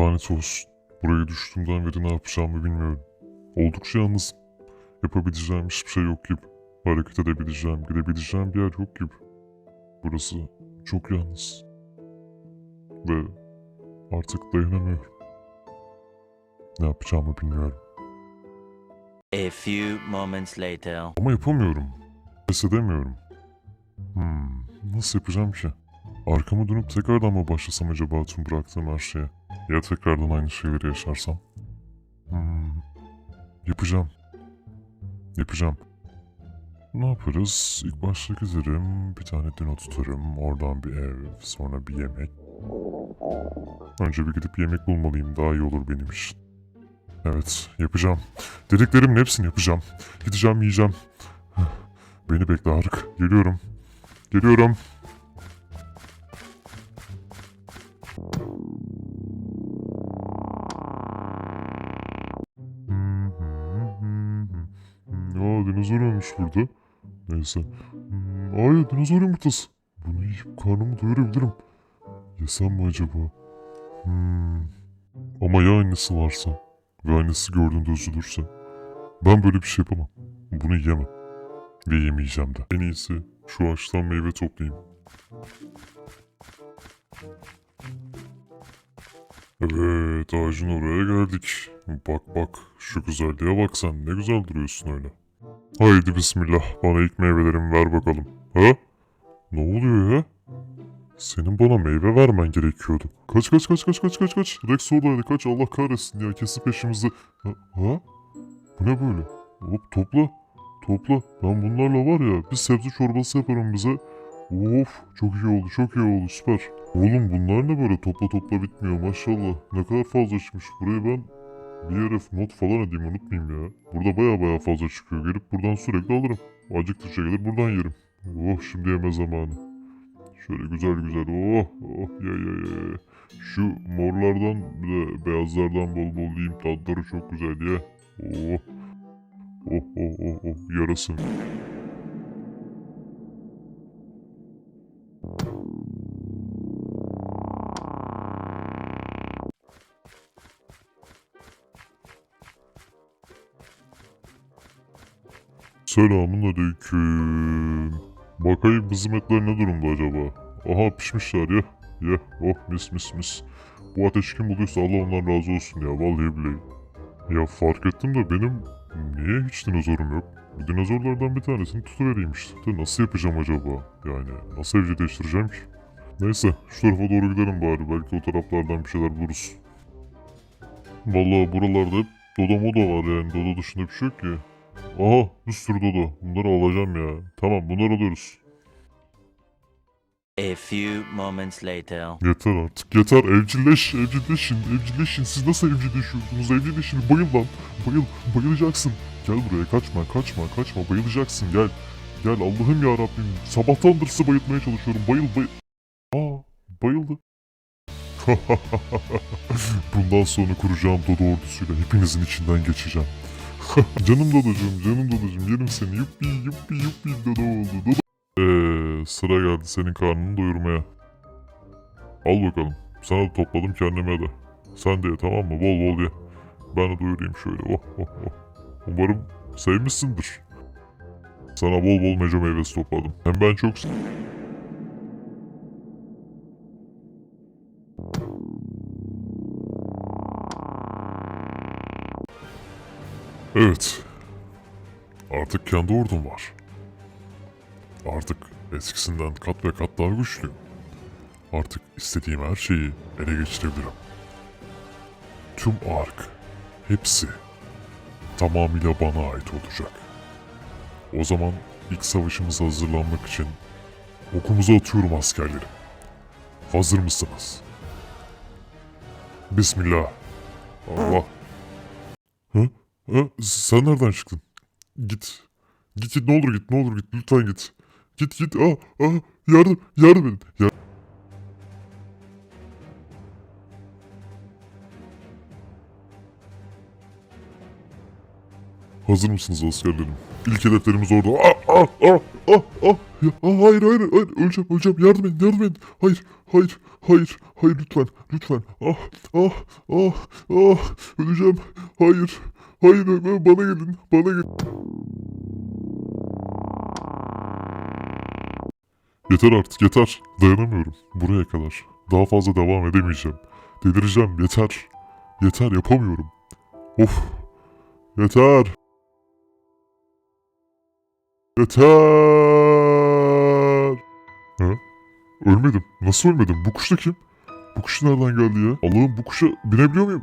Lanet olsun. Buraya düştüğümden beri ne yapacağımı bilmiyorum. Oldukça yalnızım. Yapabileceğim hiçbir şey yok gibi. Hareket edebileceğim, gidebileceğim bir yer yok gibi. Burası çok yalnız. Ve artık dayanamıyorum. Ne yapacağımı bilmiyorum. A few moments later. Ama yapamıyorum. Pes edemiyorum. Hmm, nasıl yapacağım ki? Arkama dönüp tekrardan mı başlasam acaba tüm bıraktığım her şeye? Ya tekrardan aynı şeyleri yaşarsam? Hmm, yapacağım. Yapacağım. Ne yaparız? İlk başta giderim, bir tane dino tutarım, oradan bir ev, sonra bir yemek. Önce bir gidip yemek bulmalıyım, daha iyi olur benim için. Evet, yapacağım. Dediklerimin hepsini yapacağım. Gideceğim, yiyeceğim. Beni bekle Hark. Geliyorum. Geliyorum. Dinozor ölmüş burada. Neyse. Hmm, Ay dinozor yumurtası. Bunu yiyip karnımı doyurabilirim. Yesem mi acaba? Hmm. Ama ya annesi varsa? Ve annesi gördüğünde üzülürse? Ben böyle bir şey yapamam. Bunu yiyemem. Ve yemeyeceğim de. En iyisi şu ağaçtan meyve toplayayım. Evet ağacın oraya geldik. Bak bak şu güzelliğe bak sen ne güzel duruyorsun öyle. Haydi bismillah bana ilk meyvelerimi ver bakalım. Ha? Ne oluyor ya? Senin bana meyve vermen gerekiyordu. Kaç kaç kaç kaç kaç kaç kaç. Rex oradaydı kaç Allah kahretsin ya kesin peşimizde. Ha? ha? Bu ne böyle? Hop topla. Topla. Ben bunlarla var ya bir sebze çorbası yaparım bize. Of çok iyi oldu çok iyi oldu süper. Oğlum bunlar ne böyle topla topla bitmiyor maşallah. Ne kadar fazla çıkmış buraya ben bir yere not falan edeyim unutmayayım ya. Burada baya baya fazla çıkıyor. Gelip buradan sürekli alırım. Acıktıkça gelir buradan yerim. Oh şimdi yeme zamanı. Şöyle güzel güzel oh oh ya ya ya. Şu morlardan bir de beyazlardan bol bol yiyeyim tatları çok güzel ya. Oh. Oh oh oh oh yarasın. Selamun aleyküm. Bakayım bizim etler ne durumda acaba? Aha pişmişler ya. Ya oh mis mis mis. Bu ateş kim bulduysa Allah ondan razı olsun ya vallahi billahi. Ya fark ettim de benim niye hiç dinozorum yok? Dinozorlardan bir tanesini tutuvereyim işte. De nasıl yapacağım acaba? Yani nasıl evcilleştireceğim ki? Neyse şu tarafa doğru gidelim bari. Belki o taraflardan bir şeyler buluruz. Vallahi buralarda hep Dodo moda var yani. Dodo dışında bir şey yok ki. Aha bir sürü Dodo. Bunları alacağım ya. Tamam bunları alıyoruz. A few moments later. Yeter artık yeter. Evcilleş evcilleşin evcilleşin. Siz nasıl evcilleşiyorsunuz? Evcilleşin bayıl lan. Bayıl bayılacaksın. Gel buraya kaçma kaçma kaçma. Bayılacaksın gel. Gel Allah'ım ya Rabbim. Sabahtandır sizi bayıltmaya çalışıyorum. Bayıl bayıl. Aa bayıldı. Bundan sonra kuracağım Dodo ordusuyla hepinizin içinden geçeceğim Canım Dodocuğum canım Dodocuğum yerim seni yuppi yuppi yuppi Dodo oldu Dodo Eee sıra geldi senin karnını doyurmaya Al bakalım. Sana da topladım kendime de. Sen de ye tamam mı? Bol bol ye. Ben de doyurayım şöyle. Oh oh oh. Umarım sevmişsindir. Sana bol bol meco meyvesi topladım. Hem ben çok... Evet. Artık kendi ordum var. Artık eskisinden kat ve kat daha güçlüyüm. Artık istediğim her şeyi ele geçirebilirim. Tüm ark, hepsi tamamıyla bana ait olacak. O zaman ilk savaşımıza hazırlanmak için okumuzu atıyorum askerlerim. Hazır mısınız? Bismillah. Allah. Hı? Sen nereden çıktın? Git. Git git ne olur git ne olur git lütfen git. Git git aa, aa, yardım yardım edin. Yardım. Hazır mısınız askerlerim? İlk hedeflerimiz orada. Ah, ah, ah, ah, ah. Aa, hayır hayır hayır öleceğim öleceğim yardım edin yardım edin. Hayır hayır hayır hayır lütfen lütfen. Ah ah ah ah öleceğim. Hayır hayır bana gelin bana gelin. Yeter artık yeter. Dayanamıyorum. Buraya kadar. Daha fazla devam edemeyeceğim. Delireceğim yeter. Yeter yapamıyorum. Of. Yeter. Yeter. Ha? Ölmedim. Nasıl ölmedim? Bu kuş da kim? Bu kuş nereden geldi ya? Allah'ım bu kuşa binebiliyor muyum?